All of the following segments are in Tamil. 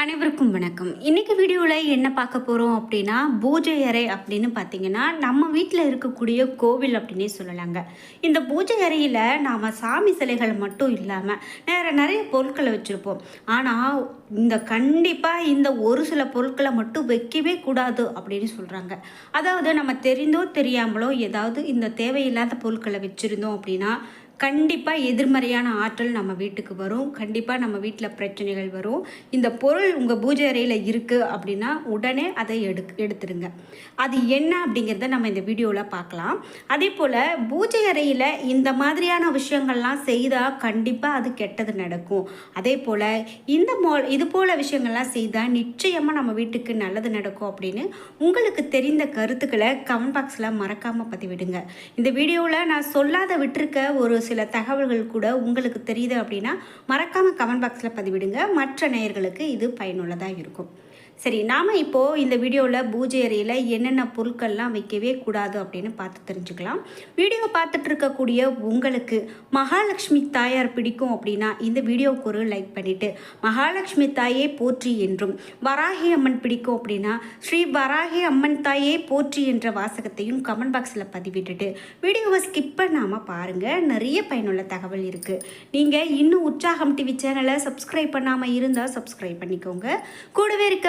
அனைவருக்கும் வணக்கம். இன்னைக்கு வீடியோவில் என்ன பார்க்க போகிறோம் அப்படின்னா பூஜை அறை அப்படின்னு பார்த்தீங்கன்னா நம்ம வீட்டில் இருக்கக்கூடிய கோவில் அப்படின்னே சொல்லலாங்க. இந்த பூஜை அறையில் நாம் சாமி சிலைகள் மட்டும் இல்லாமல் வேறு நிறைய பொருட்களை வச்சுருப்போம். ஆனால் இந்த கண்டிப்பாக இந்த ஒரு சில பொருட்களை மட்டும் வைக்கவே கூடாது அப்படின்னு சொல்கிறாங்க அதாவது நம்ம தெரிந்தோ தெரியாமலோ ஏதாவது இந்த தேவையில்லாத பொருட்களை வச்சுருந்தோம் அப்படின்னா கண்டிப்பாக எதிர்மறையான ஆற்றல் நம்ம வீட்டுக்கு வரும். கண்டிப்பாக நம்ம வீட்டில் பிரச்சனைகள் வரும். இந்த பொருள் உங்கள் பூஜை அறையில் இருக்குது அப்படின்னா உடனே அதை எடு எடுத்துடுங்க அது என்ன அப்படிங்கிறத நம்ம இந்த வீடியோவில் பார்க்கலாம் அதே போல் பூஜை அறையில் இந்த மாதிரியான விஷயங்கள்லாம் செய்தால் கண்டிப்பாக அது கெட்டது நடக்கும். அதே போல் இந்த மோ இது போல் விஷயங்கள்லாம் செய்தால் நிச்சயமாக நம்ம வீட்டுக்கு நல்லது நடக்கும் அப்படின்னு உங்களுக்கு தெரிந்த கருத்துக்களை கமெண்ட் பாக்ஸில் மறக்காமல் பதிவிடுங்க. இந்த வீடியோவில் நான் சொல்லாத விட்டிருக்க ஒரு சில தகவல்கள் கூட உங்களுக்கு தெரியுது அப்படின்னா மறக்காமல் கமெண்ட் பாக்ஸில் பதிவிடுங்க. மற்ற நேயர்களுக்கு இது பயனுள்ளதாக இருக்கும். சரி நாம் இப்போது இந்த வீடியோவில் பூஜை அறையில் என்னென்ன பொருட்கள்லாம் வைக்கவே கூடாது அப்படின்னு பார்த்து தெரிஞ்சுக்கலாம். வீடியோ பார்த்துட்டு இருக்கக்கூடிய உங்களுக்கு மகாலட்சுமி தாயார் பிடிக்கும் அப்படின்னா இந்த வீடியோவுக்கு ஒரு லைக் பண்ணிவிட்டு மகாலட்சுமி தாயே போற்றி என்றும் வராகி அம்மன் பிடிக்கும் அப்படின்னா ஸ்ரீ வராகி அம்மன் தாயே போற்றி என்ற வாசகத்தையும் கமெண்ட் பாக்ஸில் பதிவிட்டுட்டு வீடியோவை ஸ்கிப் பண்ணாமல் பாருங்கள் நிறைய பயனுள்ள தகவல் இருக்குது நீங்கள் இன்னும் உற்சாகம் டிவி சேனலை சப்ஸ்கிரைப் பண்ணாமல் இருந்தால் சப்ஸ்கிரைப் பண்ணிக்கோங்க. கூடவே இருக்க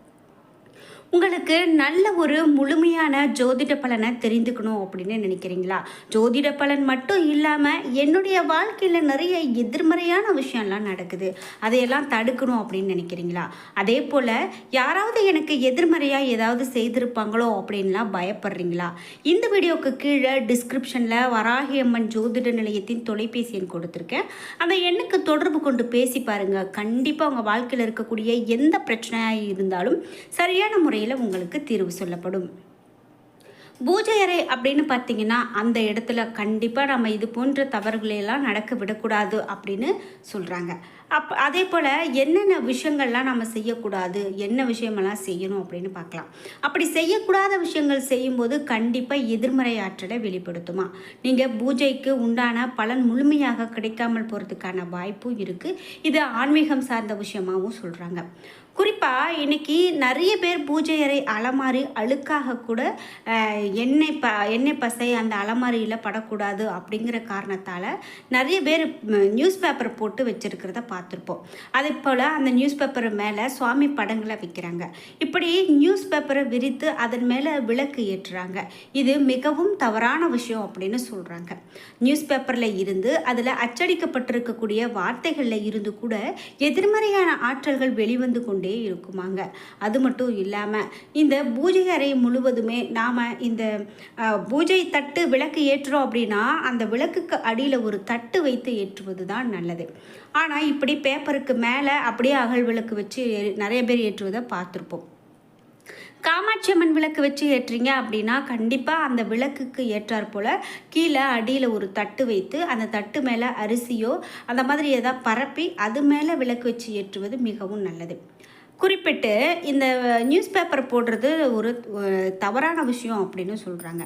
உங்களுக்கு நல்ல ஒரு முழுமையான ஜோதிட பலனை தெரிந்துக்கணும் அப்படின்னு நினைக்கிறீங்களா? ஜோதிட பலன் மட்டும் இல்லாமல் என்னுடைய வாழ்க்கையில் நிறைய எதிர்மறையான விஷயம்லாம் நடக்குது. அதையெல்லாம் தடுக்கணும் அப்படின்னு நினைக்கிறீங்களா? அதே போல் யாராவது எனக்கு எதிர்மறையாக ஏதாவது செய்திருப்பாங்களோ அப்படின்லாம் பயப்படுறீங்களா? இந்த வீடியோவுக்கு கீழே டிஸ்கிரிப்ஷனில் வராகி அம்மன் ஜோதிட நிலையத்தின் தொலைபேசி எண் கொடுத்துருக்கேன். அந்த எண்ணுக்கு தொடர்பு கொண்டு பேசி பாருங்கள் கண்டிப்பாக உங்கள் வாழ்க்கையில் இருக்கக்கூடிய எந்த பிரச்சனையாக இருந்தாலும் சரியாக சரியான முறையில் உங்களுக்கு தீர்வு சொல்லப்படும். பூஜை அறை அப்படின்னு பார்த்தீங்கன்னா அந்த இடத்துல கண்டிப்பாக நம்ம இது போன்ற தவறுகளையெல்லாம் நடக்க விடக்கூடாது அப்படின்னு சொல்கிறாங்க அப் அதே போல் என்னென்ன விஷயங்கள்லாம் நம்ம செய்யக்கூடாது என்ன விஷயமெல்லாம் செய்யணும் அப்படின்னு பார்க்கலாம். அப்படி செய்யக்கூடாத விஷயங்கள் செய்யும்போது கண்டிப்பாக எதிர்மறை ஆற்றலை வெளிப்படுத்துமா. நீங்கள் பூஜைக்கு உண்டான பலன் முழுமையாக கிடைக்காமல் போகிறதுக்கான வாய்ப்பும் இருக்குது இது ஆன்மீகம் சார்ந்த விஷயமாகவும் சொல்கிறாங்க குறிப்பாக இன்றைக்கி நிறைய பேர் பூஜை அறை அலமாரி அழுக்காக கூட எண்ணெய் ப எண்ணெய் பசை அந்த அலமாரியில் படக்கூடாது அப்படிங்கிற காரணத்தால் நிறைய பேர் நியூஸ் பேப்பர் போட்டு வச்சுருக்கிறத பார்த்துருப்போம். அதே போல் அந்த நியூஸ் பேப்பர் மேலே சுவாமி படங்களை வைக்கிறாங்க. இப்படி நியூஸ் பேப்பரை விரித்து அதன் மேலே விளக்கு ஏற்றுறாங்க. இது மிகவும் தவறான விஷயம் அப்படின்னு சொல்கிறாங்க நியூஸ் பேப்பரில் இருந்து அதில் அச்சடிக்கப்பட்டிருக்கக்கூடிய வார்த்தைகளில் இருந்து கூட எதிர்மறையான ஆற்றல்கள் வெளிவந்து கொண்டே இருக்குமாங்க. அது மட்டும் இல்லாமல் இந்த பூஜை அறை முழுவதுமே நாம் இந்த பூஜை தட்டு விளக்கு ஏற்றுறோம் அப்படின்னா அந்த விளக்குக்கு அடியில் ஒரு தட்டு வைத்து ஏற்றுவது தான் நல்லது. ஆனால் இப்படி பேப்பருக்கு மேலே அப்படியே அகல் விளக்கு வச்சு நிறைய பேர் ஏற்றுவதை பார்த்துருப்போம். காமாட்சி அம்மன் விளக்கு வச்சு ஏற்றுறீங்க அப்படின்னா கண்டிப்பாக அந்த விளக்குக்கு ஏற்றாற் போல் கீழே அடியில் ஒரு தட்டு வைத்து அந்த தட்டு மேலே அரிசியோ அந்த மாதிரி ஏதாவது பரப்பி அது மேலே விளக்கு வச்சு ஏற்றுவது மிகவும் நல்லது. குறிப்பிட்டு இந்த நியூஸ் பேப்பர் போடுறது ஒரு தவறான விஷயம் அப்படின்னு சொல்கிறாங்க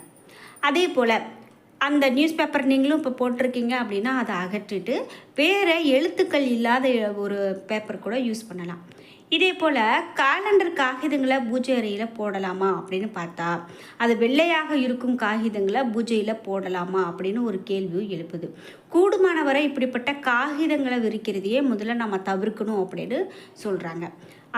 அதே போல் அந்த நியூஸ் பேப்பர் நீங்களும் இப்போ போட்டிருக்கீங்க அப்படின்னா அதை அகற்றிட்டு வேறு எழுத்துக்கள் இல்லாத ஒரு பேப்பர் கூட யூஸ் பண்ணலாம். இதே போல் காலண்டர் காகிதங்களை பூஜை அறையில் போடலாமா அப்படின்னு பார்த்தா அது வெள்ளையாக இருக்கும் காகிதங்களை பூஜையில் போடலாமா அப்படின்னு ஒரு கேள்வியும் எழுப்புது. கூடுமானவரை இப்படிப்பட்ட காகிதங்களை விரிக்கிறதையே முதல்ல நம்ம தவிர்க்கணும் அப்படின்னு சொல்கிறாங்க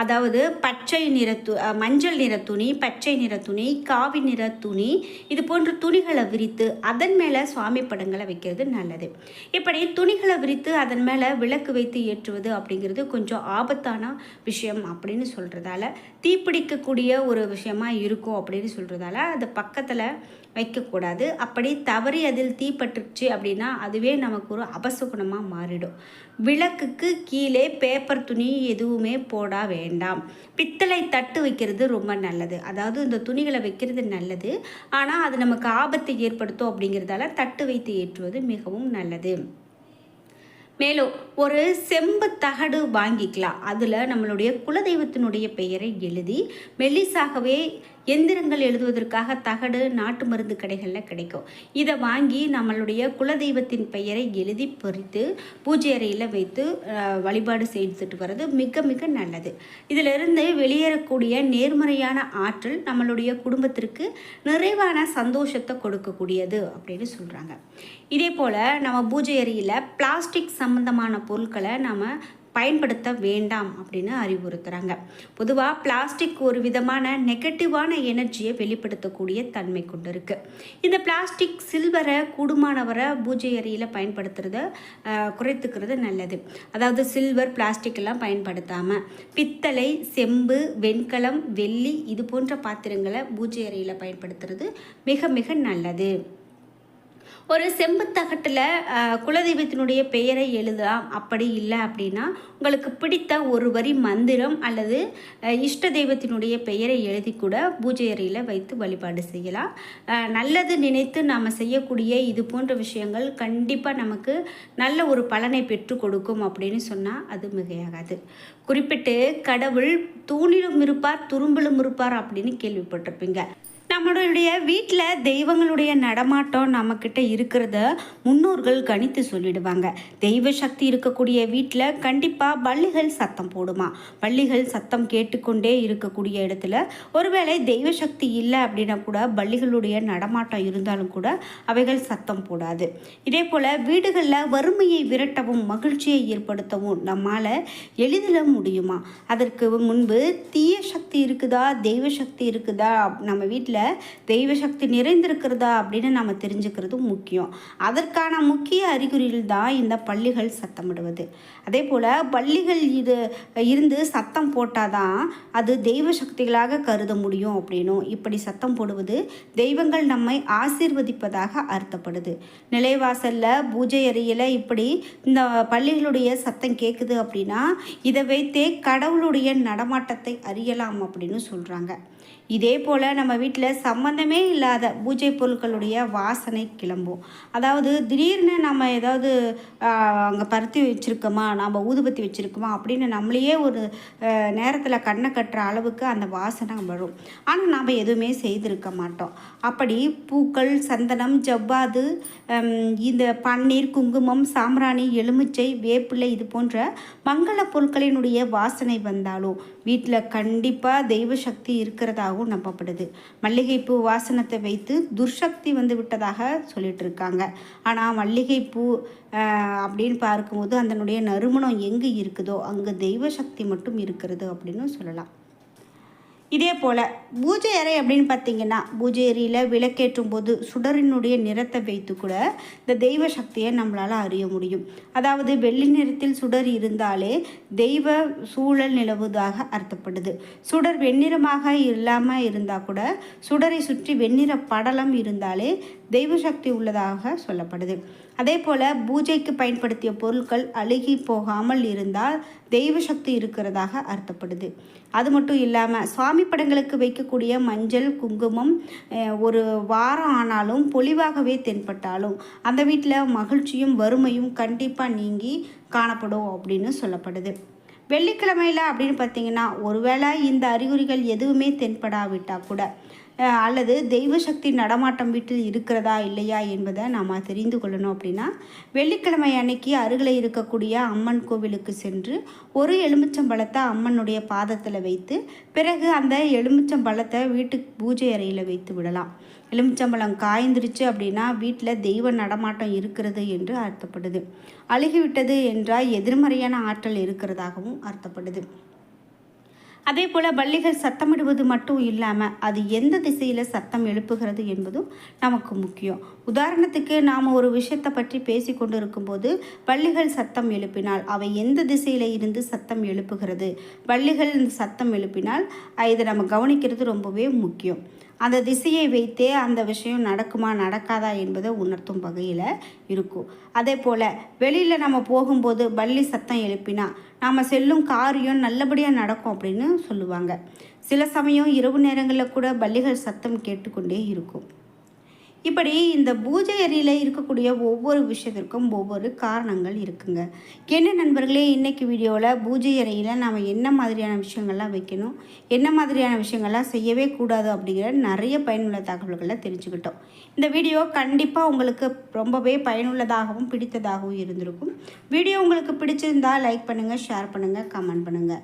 அதாவது பச்சை நிற து மஞ்சள் நிற துணி பச்சை நிற துணி காவி நிற துணி இது போன்ற துணிகளை விரித்து அதன் மேலே சுவாமி படங்களை வைக்கிறது நல்லது. இப்படி துணிகளை விரித்து அதன் மேலே விளக்கு வைத்து ஏற்றுவது அப்படிங்கிறது கொஞ்சம் ஆபத்தான விஷயம் அப்படின்னு சொல்கிறதால தீப்பிடிக்கக்கூடிய ஒரு விஷயமா இருக்கும் அப்படின்னு சொல்கிறதால அது பக்கத்தில் வைக்கக்கூடாது. அப்படி தவறி அதில் தீப்பட்டுருச்சு அப்படின்னா அதுவே நமக்கு ஒரு அபசகுணமாக மாறிடும். விளக்குக்கு கீழே பேப்பர் துணி எதுவுமே போட வேண்டாம் பித்தளை தட்டு வைக்கிறது ரொம்ப நல்லது. அதாவது இந்த துணிகளை வைக்கிறது நல்லது. ஆனால் அது நமக்கு ஆபத்தை ஏற்படுத்தும் அப்படிங்கிறதால தட்டு வைத்து ஏற்றுவது மிகவும் நல்லது. மேலும் ஒரு செம்பு தகடு வாங்கிக்கலாம். அதில் நம்மளுடைய குலதெய்வத்தினுடைய பெயரை எழுதி மெல்லிசாகவே எந்திரங்கள் எழுதுவதற்காக தகடு நாட்டு மருந்து கடைகளில் கிடைக்கும். இதை வாங்கி நம்மளுடைய குலதெய்வத்தின் பெயரை எழுதி பொறித்து பூஜை அறையில் வைத்து வழிபாடு செய்துட்டு வர்றது மிக மிக நல்லது. இதிலிருந்து வெளியேறக்கூடிய நேர்மறையான ஆற்றல் நம்மளுடைய குடும்பத்திற்கு நிறைவான சந்தோஷத்தை கொடுக்கக்கூடியது அப்படின்னு சொல்கிறாங்க இதே போல் நம்ம பூஜை அறையில் பிளாஸ்டிக் சம்பந்தமான பொருட்களை நம்ம பயன்படுத்த வேண்டாம் அப்படின்னு அறிவுறுத்துகிறாங்க பொதுவாக பிளாஸ்டிக் ஒரு விதமான நெகட்டிவான எனர்ஜியை வெளிப்படுத்தக்கூடிய தன்மை கொண்டு இருக்குது இந்த பிளாஸ்டிக் சில்வரை கூடுமானவரை பூஜை அறையில் பயன்படுத்துறத குறைத்துக்கிறது நல்லது. அதாவது சில்வர் பிளாஸ்டிக் எல்லாம் பயன்படுத்தாமல் பித்தளை செம்பு வெண்கலம் வெள்ளி இது போன்ற பாத்திரங்களை பூஜை அறையில் பயன்படுத்துறது மிக மிக நல்லது. ஒரு செம்புத்தகட்டில் குலதெய்வத்தினுடைய பெயரை எழுதலாம். அப்படி இல்லை அப்படின்னா உங்களுக்கு பிடித்த ஒரு வரி மந்திரம் அல்லது இஷ்ட தெய்வத்தினுடைய பெயரை எழுதி கூட பூஜை அறையில் வைத்து வழிபாடு செய்யலாம். நல்லது நினைத்து நாம் செய்யக்கூடிய இது போன்ற விஷயங்கள் கண்டிப்பாக நமக்கு நல்ல ஒரு பலனை பெற்று கொடுக்கும் அப்படின்னு சொன்னால் அது மிகையாகாது. குறிப்பிட்டு கடவுள் தூணிலும் இருப்பார் துரும்பிலும் இருப்பார் அப்படின்னு கேள்விப்பட்டிருப்பீங்க. நம்மளுடைய வீட்டில் தெய்வங்களுடைய நடமாட்டம் நம்மக்கிட்ட இருக்கிறத முன்னோர்கள் கணித்து சொல்லிடுவாங்க. தெய்வ சக்தி இருக்கக்கூடிய வீட்டில் கண்டிப்பாக பள்ளிகள் சத்தம் போடுமா. பள்ளிகள் சத்தம் கேட்டுக்கொண்டே இருக்கக்கூடிய இடத்துல ஒருவேளை தெய்வ சக்தி இல்லை அப்படின்னா கூட பள்ளிகளுடைய நடமாட்டம் இருந்தாலும் கூட அவைகள் சத்தம் போடாது. இதே போல் வீடுகளில் வறுமையை விரட்டவும் மகிழ்ச்சியை ஏற்படுத்தவும் நம்மால் எளிதில் முடியுமா? அதற்கு முன்பு தீய சக்தி இருக்குதா? தெய்வ சக்தி இருக்குதா? நம்ம வீட்டில் தெய்வ சக்தி நிறைந்திருக்கிறதா அப்படின்னு நம்ம தெரிஞ்சுக்கிறதும் முக்கியம். அதற்கான முக்கிய அறிகுறிகள் தான் இந்த பள்ளிகள் சத்தமிடுவது. அதே போல் பள்ளிகள் இது இருந்து சத்தம் போட்டால் தான் அது தெய்வ சக்திகளாக கருத முடியும் அப்படின்னும். இப்படி சத்தம் போடுவது தெய்வங்கள் நம்மை ஆசீர்வதிப்பதாக அர்த்தப்படுது. நிலைவாசலில் பூஜை அறையில் இப்படி இந்த பள்ளிகளுடைய சத்தம் கேட்குது அப்படின்னா இதை வைத்தே கடவுளுடைய நடமாட்டத்தை அறியலாம் அப்படின்னு சொல்கிறாங்க இதே போல் நம்ம வீட்டில் சம்மந்தமே இல்லாத பூஜை பொருட்களுடைய வாசனை கிளம்பும். அதாவது திடீர்னு நம்ம ஏதாவது அங்கே பருத்தி வச்சுருக்கோமா நம்ம ஊதுபத்தி வச்சுருக்கோமா அப்படின்னு நம்மளையே ஒரு நேரத்தில் கண்ணை கட்டுற அளவுக்கு அந்த வாசனை வரும். ஆனால் நாம் எதுவுமே செய்திருக்க மாட்டோம். அப்படி பூக்கள் சந்தனம் ஜவ்வாது இந்த பன்னீர் குங்குமம் சாம்பிராணி எலுமிச்சை வேப்பிலை இது போன்ற மங்கள பொருட்களினுடைய வாசனை வந்தாலும் வீட்டில் கண்டிப்பாக தெய்வ சக்தி இருக்கிறதாகவும் நம்பப்படுது. மல்லிகைப்பூ வாசனத்தை வைத்து துர்சக்தி வந்து விட்டதாக சொல்லிட்டு இருக்காங்க ஆனால் மல்லிகைப்பூ அப்படின்னு பார்க்கும்போது அதனுடைய நறுமணம் எங்கே இருக்குதோ அங்கே தெய்வ சக்தி மட்டும் இருக்கிறது அப்படின்னு சொல்லலாம். இதே போல் பூஜை அறை அப்படின்னு பார்த்தீங்கன்னா பூஜை அறையில் விளக்கேற்றும் போது சுடரினுடைய நிறத்தை வைத்து கூட இந்த தெய்வ சக்தியை நம்மளால் அறிய முடியும். அதாவது வெள்ளி நிறத்தில் சுடர் இருந்தாலே தெய்வ சூழல் நிலவுவதாக அர்த்தப்படுது. சுடர் வெண்ணிறமாக இல்லாமல் இருந்தால் கூட சுடரை சுற்றி வெண்ணிற படலம் இருந்தாலே தெய்வ சக்தி உள்ளதாக சொல்லப்படுது. அதே போல் பூஜைக்கு பயன்படுத்திய பொருட்கள் அழுகி போகாமல் இருந்தால் தெய்வ சக்தி இருக்கிறதாக அர்த்தப்படுது. அது மட்டும் இல்லாமல் சுவாமி படங்களுக்கு வைக்கக்கூடிய மஞ்சள் குங்குமம் ஒரு வாரம் ஆனாலும் பொலிவாகவே தென்பட்டாலும் அந்த வீட்டில் மகிழ்ச்சியும் வறுமையும் கண்டிப்பாக நீங்கி காணப்படும் அப்படின்னு சொல்லப்படுது. வெள்ளிக்கிழமையில் அப்படின்னு பார்த்தீங்கன்னா ஒருவேளை இந்த அறிகுறிகள் எதுவுமே தென்படாவிட்டால் கூட அல்லது தெய்வ சக்தி நடமாட்டம் வீட்டில் இருக்கிறதா இல்லையா என்பதை நாம் தெரிந்து கொள்ளணும் அப்படின்னா வெள்ளிக்கிழமை அன்னைக்கு அருகில் இருக்கக்கூடிய அம்மன் கோவிலுக்கு சென்று ஒரு எலுமிச்சம்பழத்தை அம்மனுடைய பாதத்தில் வைத்து பிறகு அந்த எலுமிச்சம்பழத்தை வீட்டுக்கு பூஜை அறையில் வைத்து விடலாம். எலுமிச்சம்பழம் காய்ந்துருச்சு அப்படின்னா வீட்டில் தெய்வ நடமாட்டம் இருக்கிறது என்று அர்த்தப்படுது. அழுகிவிட்டது என்றால் எதிர்மறையான ஆற்றல் இருக்கிறதாகவும் அர்த்தப்படுது. அதே போல் பள்ளிகள் சத்தமிடுவது மட்டும் இல்லாமல் அது எந்த திசையில் சத்தம் எழுப்புகிறது என்பதும் நமக்கு முக்கியம். உதாரணத்துக்கு நாம் ஒரு விஷயத்தை பற்றி பேசி கொண்டு இருக்கும்போது பள்ளிகள் சத்தம் எழுப்பினால் அவை எந்த திசையில் இருந்து சத்தம் எழுப்புகிறது? பள்ளிகள் சத்தம் எழுப்பினால் இதை நம்ம கவனிக்கிறது ரொம்பவே முக்கியம். அந்த திசையை வைத்தே அந்த விஷயம் நடக்குமா நடக்காதா என்பதை உணர்த்தும் வகையில் இருக்கும். அதே போல் வெளியில் நம்ம போகும்போது பள்ளி சத்தம் எழுப்பினா நாம் செல்லும் காரியம் நல்லபடியாக நடக்கும் அப்படின்னு சொல்லுவாங்க. சில சமயம் இரவு நேரங்களில் கூட பள்ளிகள் சத்தம் கேட்டுக்கொண்டே இருக்கும். இப்படி இந்த பூஜை அறையில் இருக்கக்கூடிய ஒவ்வொரு விஷயத்திற்கும் ஒவ்வொரு காரணங்கள் இருக்குங்க. என்ன நண்பர்களே இன்னைக்கு வீடியோவில் பூஜை அறையில் நாம் என்ன மாதிரியான விஷயங்கள்லாம் வைக்கணும் என்ன மாதிரியான விஷயங்கள்லாம் செய்யவே கூடாது அப்படிங்கிற நிறைய பயனுள்ள தகவல்களை தெரிஞ்சுக்கிட்டோம். இந்த வீடியோ கண்டிப்பாக உங்களுக்கு ரொம்பவே பயனுள்ளதாகவும் பிடித்ததாகவும் இருந்திருக்கும். வீடியோ உங்களுக்கு பிடிச்சிருந்தா லைக் பண்ணுங்கள் ஷேர் பண்ணுங்கள் கமெண்ட் பண்ணுங்கள்